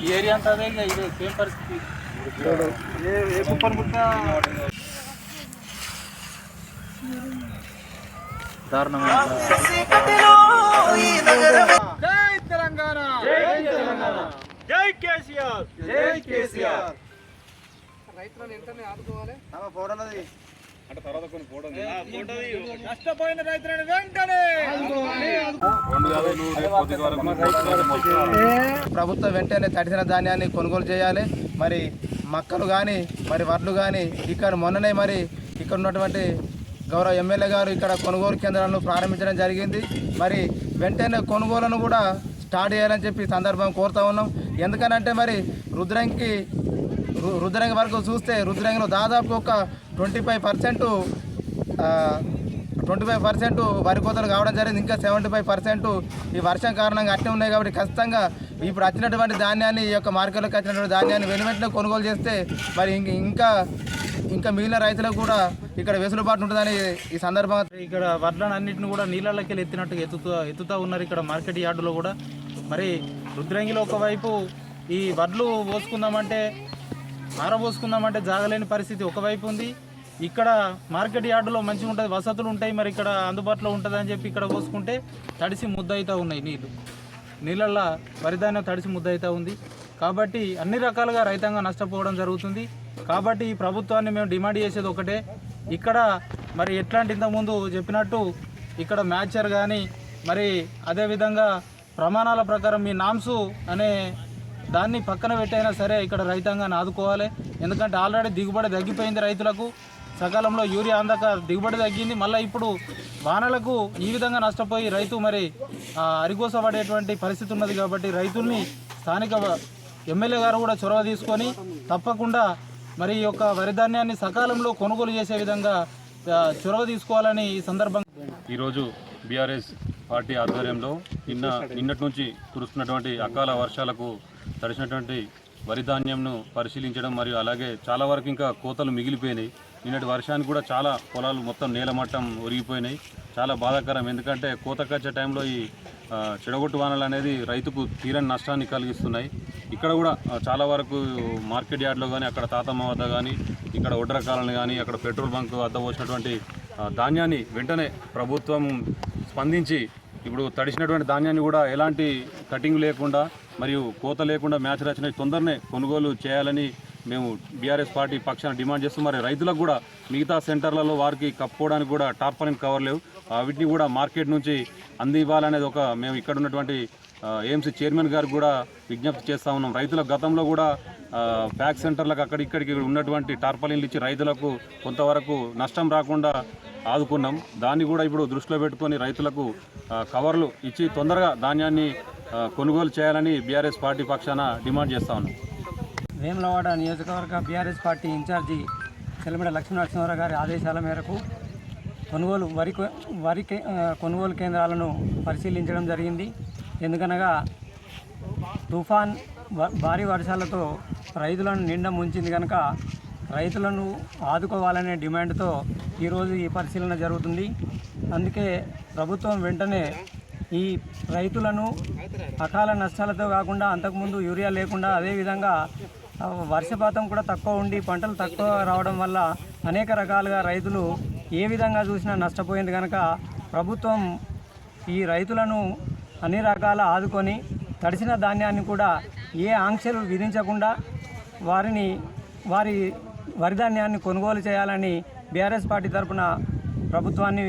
ఈ ఏరియా అంతా అదే ఇంకా ఇది సేమ్ పరిస్థితి. ఏ కుప్పలు ముట్టినా దారుణమైన కేసీఆర్. జై కేసీఆర్. నష్టపోయిన రైతులను వెంటనే ప్రభుత్వం వెంటనే తడిసిన ధాన్యాన్ని కొనుగోలు చేయాలి. మరి మక్కలు కానీ మరి వడ్లు కానీ ఇక్కడ మొన్ననే మరి ఇక్కడ ఉన్నటువంటి గౌరవ ఎమ్మెల్యే గారు ఇక్కడ కొనుగోలు కేంద్రాలను ప్రారంభించడం జరిగింది. మరి వెంటనే కొనుగోలును కూడా స్టార్ట్ చేయాలని చెప్పి సందర్భం కోరుతా ఉన్నాం. ఎందుకనంటే మరి రుద్రంకి రు- రుద్రంగి వరకు చూస్తే రుద్రంగిలో దాదాపు ఒక twenty five percent twenty five percent వరి కోతలు కావడం జరిగింది. ఇంకా సెవెంటీ ఫైవ్ పర్సెంట్ ఈ వర్షం కారణంగా అట్టే ఉన్నాయి కాబట్టి ఖచ్చితంగా ఇప్పుడు వచ్చినటువంటి ధాన్యాన్ని ఈ యొక్క మార్కెట్లోకి వచ్చినటువంటి ధాన్యాన్ని వెనువెంటనే కొనుగోలు చేస్తే మరి ఇంక ఇంకా మిగిలిన రైతులకు కూడా ఇక్కడ వెసులుబాటు ఉంటుందని ఈ సందర్భంగా ఇక్కడ వడ్లను అన్నింటిని కూడా నీళ్ళకి వెళ్ళి ఎత్తినట్టుగా ఎత్తుతూ ఎత్తుతూ ఉన్నారు ఇక్కడ మార్కెట్ యార్డులో కూడా. మరి రుద్రంగిలో ఒకవైపు ఈ వడ్లు పోసుకుందామంటే ఆరబోసుకుందామంటే జాగలేని పరిస్థితి ఒకవైపు ఉంది. ఇక్కడ మార్కెట్ యార్డులో మంచిగా ఉంటుంది వసతులు ఉంటాయి మరి ఇక్కడ అందుబాటులో ఉంటుంది అని చెప్పి ఇక్కడ పోసుకుంటే తడిసి ముద్ద అవుతూ ఉన్నాయి నీళ్ళు నీళ్ళల్లో వరిధాన్యం తడిసి ముద్ద అవుతూ ఉంది. కాబట్టి అన్ని రకాలుగా రైతాంగం నష్టపోవడం జరుగుతుంది. కాబట్టి ఈ ప్రభుత్వాన్ని మేము డిమాండ్ చేసేది ఒకటే. ఇక్కడ మరి ఎట్లాంటి ఇంతకుముందు చెప్పినట్టు ఇక్కడ మ్యాచర్ కానీ మరి అదేవిధంగా ప్రమాణాల ప్రకారం మీ నామ్సు అనే దాన్ని పక్కన పెట్టైనా సరే ఇక్కడ రైతాంగాన్ని ఆదుకోవాలి. ఎందుకంటే ఆల్రెడీ దిగుబడి తగ్గిపోయింది రైతులకు. సకాలంలో యూరియా అందక దిగుబడి తగ్గింది. మళ్ళీ ఇప్పుడు వానలకు ఈ విధంగా నష్టపోయి రైతు మరి అరిగోసపడేటువంటి పరిస్థితి ఉన్నది కాబట్టి రైతుల్ని స్థానిక ఎమ్మెల్యే గారు కూడా చొరవ తీసుకొని తప్పకుండా మరి ఈ యొక్క వరిధాన్యాన్ని సకాలంలో కొనుగోలు చేసే విధంగా చొరవ తీసుకోవాలని ఈ సందర్భంగా ఈరోజు బీఆర్ఎస్ పార్టీ ఆధ్వర్యంలో నిన్న నిన్నటి నుంచి కురుస్తున్నటువంటి అకాల వర్షాలకు తడిసినటువంటి వరి ధాన్యంను పరిశీలించడం మరియు అలాగే చాలా వరకు ఇంకా కోతలు మిగిలిపోయినాయి. నిన్నటి వర్షానికి కూడా చాలా పొలాలు మొత్తం నేలమట్టం ఒరిగిపోయినాయి. చాలా బాధాకరం. ఎందుకంటే కోత కచ్చే టైంలో ఈ చెడగొట్టు వానలు అనేది రైతుకు తీరని నష్టాన్ని కలిగిస్తున్నాయి. ఇక్కడ కూడా చాలా వరకు మార్కెట్ యార్డ్లో కానీ అక్కడ తాతమ్మ వద్ద కానీ ఇక్కడ ఒడ్ర కాలనీ కానీ అక్కడ పెట్రోల్ బంక్ వద్ద పోసినటువంటి ధాన్యాన్ని వెంటనే ప్రభుత్వం స్పందించి ఇప్పుడు తడిసినటువంటి ధాన్యాన్ని కూడా ఎలాంటి కటింగ్ లేకుండా మరియు కోత లేకుండా మ్యాచ్ రచన తొందరనే కొనుగోలు చేయాలని మేము బీఆర్ఎస్ పార్టీ పక్షాన డిమాండ్ చేస్తూ మరి రైతులకు కూడా మిగతా సెంటర్లలో వారికి కప్పుకోవడానికి కూడా టార్పాలిన్ కవర్ లేవు. వీటిని కూడా మార్కెట్ నుంచి అందివ్వాలనేది ఒక మేము ఇక్కడ ఉన్నటువంటి ఏఎంసీ చైర్మన్ గారు కూడా విజ్ఞప్తి చేస్తూ ఉన్నాం. రైతుల గతంలో కూడా ప్యాక్ సెంటర్లకు అక్కడ ఇక్కడికి ఉన్నటువంటి టార్పలిన్లు ఇచ్చి రైతులకు కొంతవరకు నష్టం రాకుండా ఆదుకున్నాం. దాన్ని కూడా ఇప్పుడు దృష్టిలో పెట్టుకొని రైతులకు కవర్లు ఇచ్చి తొందరగా ధాన్యాన్ని కొనుగోలు చేయాలని బీఆర్ఎస్ పార్టీ పక్షాన డిమాండ్ చేస్తా ఉన్నాం. వేములవాడ నియోజకవర్గ BRS party incharge Chelamida Lakshminarasimharao గారి ఆదేశాల మేరకు కొనుగోలు వరి వరి కే- కొనుగోలు కేంద్రాలను పరిశీలించడం జరిగింది. ఎందుకనగా తుఫాన్ వ- భారీ వర్షాలతో రైతులను నిండా ముంచింది కనుక రైతులను ఆదుకోవాలనే డిమాండ్తో ఈరోజు ఈ పరిశీలన జరుగుతుంది. అందుకే ప్రభుత్వం వెంటనే ఈ రైతులను అకాల నష్టాలతో కాకుండా అంతకుముందు యూరియా లేకుండా అదేవిధంగా వర్షపాతం కూడా తక్కువ ఉండి పంటలు తక్కువ రావడం వల్ల అనేక రకాలుగా రైతులు ఏ విధంగా చూసినా నష్టపోయింది కనుక ప్రభుత్వం ఈ రైతులను అన్ని రకాల ఆదుకొని తడిసిన ధాన్యాన్ని కూడా ఏ ఆంక్షలు విధించకుండా వారిని వారి వరిధాన్యాన్ని కొనుగోలు చేయాలని బీఆర్ఎస్ పార్టీ తరఫున ప్రభుత్వాన్ని